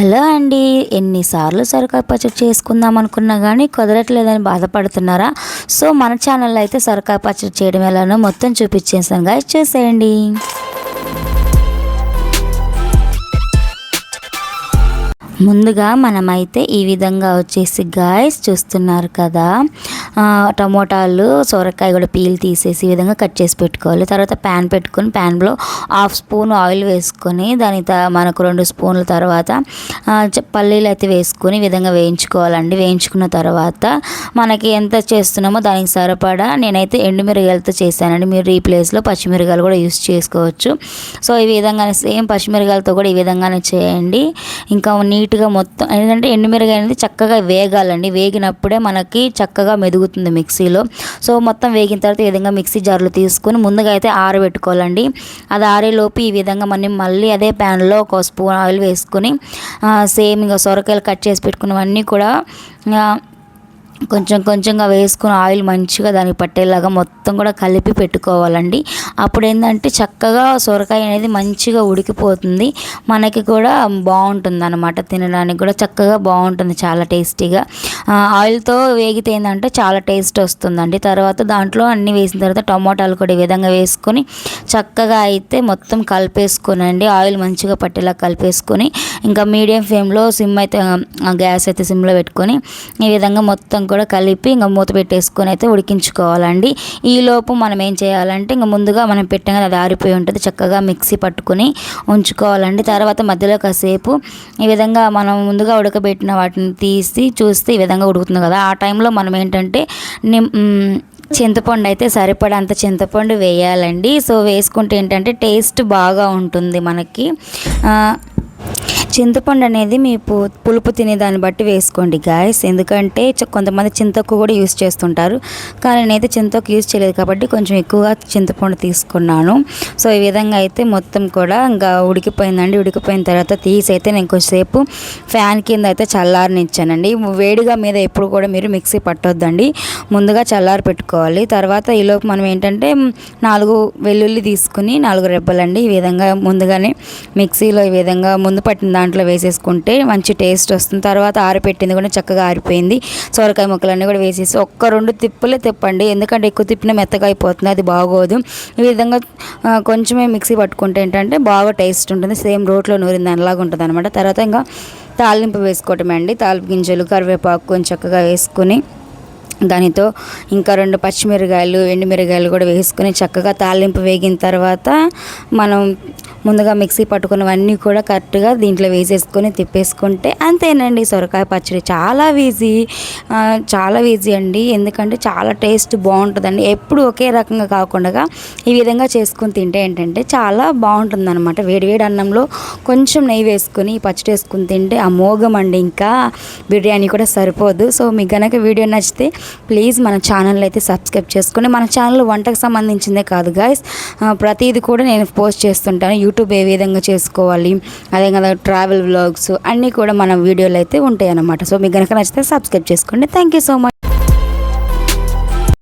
Hello అండి ఎన్నిసార్లు సొరకాయ పచ్చడి చేసుకుందాం అనుకున్నా కానీ కుదరట్లేదని బాధపడుతున్నారా? సో మన ఛానల్లో అయితే సొరకాయ పచ్చడి చేయడం ఎలానో మొత్తం చూపించేసాను గాయ చూసేయండి. ముందుగా మనమైతే ఈ విధంగా వచ్చేసి గాయస్ చూస్తున్నారు కదా. టమోటాలు సొరకాయ కూడా పీల్ తీసేసి ఈ విధంగా కట్ చేసి పెట్టుకోవాలి. తర్వాత ప్యాన్ పెట్టుకొని ప్యాన్లో హాఫ్ స్పూన్ ఆయిల్ వేసుకొని దాని మనకు రెండు స్పూన్ల తర్వాత పల్లీలు అయితే వేసుకొని ఈ విధంగా వేయించుకోవాలండి. వేయించుకున్న తర్వాత మనకి ఎంత చేస్తున్నామో దానికి సరిపడా నేనైతే ఎండుమిరగాయలతో చేశానండి. మీరు ఈ ప్లేస్లో పచ్చిమిరగాయలు కూడా యూస్ చేసుకోవచ్చు. సో ఈ విధంగానే సేమ్ పచ్చిమిరగాయలతో కూడా ఈ విధంగానే చేయండి. ఇంకా నీట్ నీట్గా మొత్తం ఏంటంటే ఎండుమిరగాయ అనేది చక్కగా వేగాలండి. వేగినప్పుడే మనకి చక్కగా మెదుగుతుంది మిక్సీలో. సో మొత్తం వేగిన తర్వాత ఈ విధంగా మిక్సీ జార్లు తీసుకొని ముందుగా అయితే ఆరబెట్టుకోవాలండి. అది ఆరేలోపు ఈ విధంగా మనం మళ్ళీ అదే ప్యాన్లో ఒక స్పూన్ ఆయిల్ వేసుకొని సేమ్ ఇంకా సొరకాయలు కట్ చేసి పెట్టుకున్నవన్నీ కూడా కొంచెం కొంచెంగా వేసుకుని ఆయిల్ మంచిగా దానికి పట్టేలాగా మొత్తం కూడా కలిపి పెట్టుకోవాలండి. అప్పుడు ఏంటంటే చక్కగా సొరకాయ అనేది మంచిగా ఉడికిపోతుంది. మనకి కూడా బాగుంటుంది అనమాట తినడానికి కూడా చక్కగా బాగుంటుంది చాలా టేస్టీగా. ఆయిల్తో వేగితే ఏంటంటే చాలా టేస్ట్ వస్తుందండి. తర్వాత దాంట్లో అన్నీ వేసిన తర్వాత టమోటాలు కూడా ఈ విధంగా వేసుకొని చక్కగా అయితే మొత్తం కలిపేసుకునండి ఆయిల్ మంచిగా పట్టేలా కలిపేసుకొని ఇంకా మీడియం ఫ్లేమ్లో సిమ్ అయితే గ్యాస్ అయితే సిమ్లో పెట్టుకొని ఈ విధంగా మొత్తం కూడా కలిపి ఇంకా మూత పెట్టేసుకొని అయితే ఉడికించుకోవాలండి. ఈలోపు మనం ఏం చేయాలంటే ఇంకా ముందుగా మనం పెట్టాం కదా అది ఆరిపోయి ఉంటుంది చక్కగా మిక్సీ పట్టుకొని ఉంచుకోవాలండి. తర్వాత మధ్యలో కాసేపు ఈ విధంగా మనం ముందుగా ఉడకబెట్టిన వాటిని తీసి చూస్తే ఈ విధంగా ఉడుకుతుంది కదా. ఆ టైంలో మనం ఏంటంటే నిమ్ చింతపండు అయితే సరిపడంత చింతపండు వేయాలండి. సో వేసుకుంటే ఏంటంటే టేస్ట్ బాగా ఉంటుంది మనకి. చింతపండు అనేది మీ పు పులుపు తినే దాన్ని బట్టి వేసుకోండి గాయస్ ఎందుకంటే చ- కొంతమంది చింతకు కూడా యూస్ చేస్తుంటారు. కానీ నేనైతే చింతకు యూస్ చేయలేదు కాబట్టి కొంచెం ఎక్కువగా చింతపండు తీసుకున్నాను. సో ఈ విధంగా అయితే మొత్తం కూడా ఇంకా ఉడికిపోయిందండి. ఉడికిపోయిన తర్వాత తీసి అయితే నేను కొంచెంసేపు ఫ్యాన్ కింద అయితే చల్లారనిచ్చానండి. వేడిగా మీద ఎప్పుడు కూడా మీరు మిక్సీ పట్టొద్దండి. ముందుగా చల్లారి పెట్టుకోవాలి. తర్వాత ఈలోపు మనం ఏంటంటే నాలుగు వెల్లుల్లి తీసుకుని నాలుగు రెబ్బలండి. ఈ విధంగా ముందుగానే మిక్సీలో ఈ విధంగా ముందు పట్టిన దాంట్లో వేసేసుకుంటే మంచి టేస్ట్ వస్తుంది. తర్వాత ఆరిపెట్టింది కూడా చక్కగా ఆరిపోయింది. సొరకాయ ముక్కలన్నీ కూడా వేసేసి ఒక్క రెండు తిప్పులే తిప్పండి. ఎందుకంటే ఎక్కువ తిప్పిన మెత్తగా అయిపోతుంది. అది బాగోదు. ఈ విధంగా కొంచెమే మిక్సీ పట్టుకుంటే ఏంటంటే బాగా టేస్ట్ ఉంటుంది. సేమ్ రోట్లో నూరిన దానిలాగా ఉంటుంది అనమాట తర్వాత ఇంకా తాలింపు వేసుకోవటమే అండి. తాలింపు గింజలు కరివేపాకు కొంచెం చక్కగా వేసుకుని దానితో ఇంకా రెండు పచ్చిమిరకాయలు ఎండుమిరకాయలు కూడా వేసుకొని చక్కగా తాలింపు వేగిన తర్వాత మనం ముందుగా మిక్సీ పట్టుకున్నవన్నీ కూడా కరెక్ట్గా దీంట్లో వేసేసుకొని తిప్పేసుకుంటే అంతేనండి. సొరకాయ పచ్చడి చాలా ఈజీ. చాలా ఈజీ అండి. ఎందుకంటే చాలా టేస్ట్ బాగుంటుందండి. ఎప్పుడు ఒకే రకంగా కాకుండా ఈ విధంగా చేసుకుని తింటే ఏంటంటే చాలా బాగుంటుంది అనమాట వేడివేడి అన్నంలో కొంచెం నెయ్యి వేసుకొని ఈ పచ్చడి వేసుకుని తింటే అమోఘం అండి. ఇంకా బిర్యానీ కూడా సరిపోదు. సో మీకు కనుక వీడియో నచ్చితే ప్లీజ్ మన ఛానల్ అయితే సబ్స్క్రైబ్ చేసుకొని మన ఛానల్ వంటకు సంబంధించిందే కాదు గాయస్. ప్రతిదీ కూడా నేను పోస్ట్ చేస్తుంటాను. యూట్యూబ్ ఏ విధంగా చేసుకోవాలి అదే కదా ట్రావెల్ వ్లాగ్స్ అన్నీ కూడా మన వీడియోలు అయితే ఉంటాయి అన్నమాట సో మీకు గనక నచ్చితే సబ్స్క్రైబ్ చేసుకోండి. Thank you so much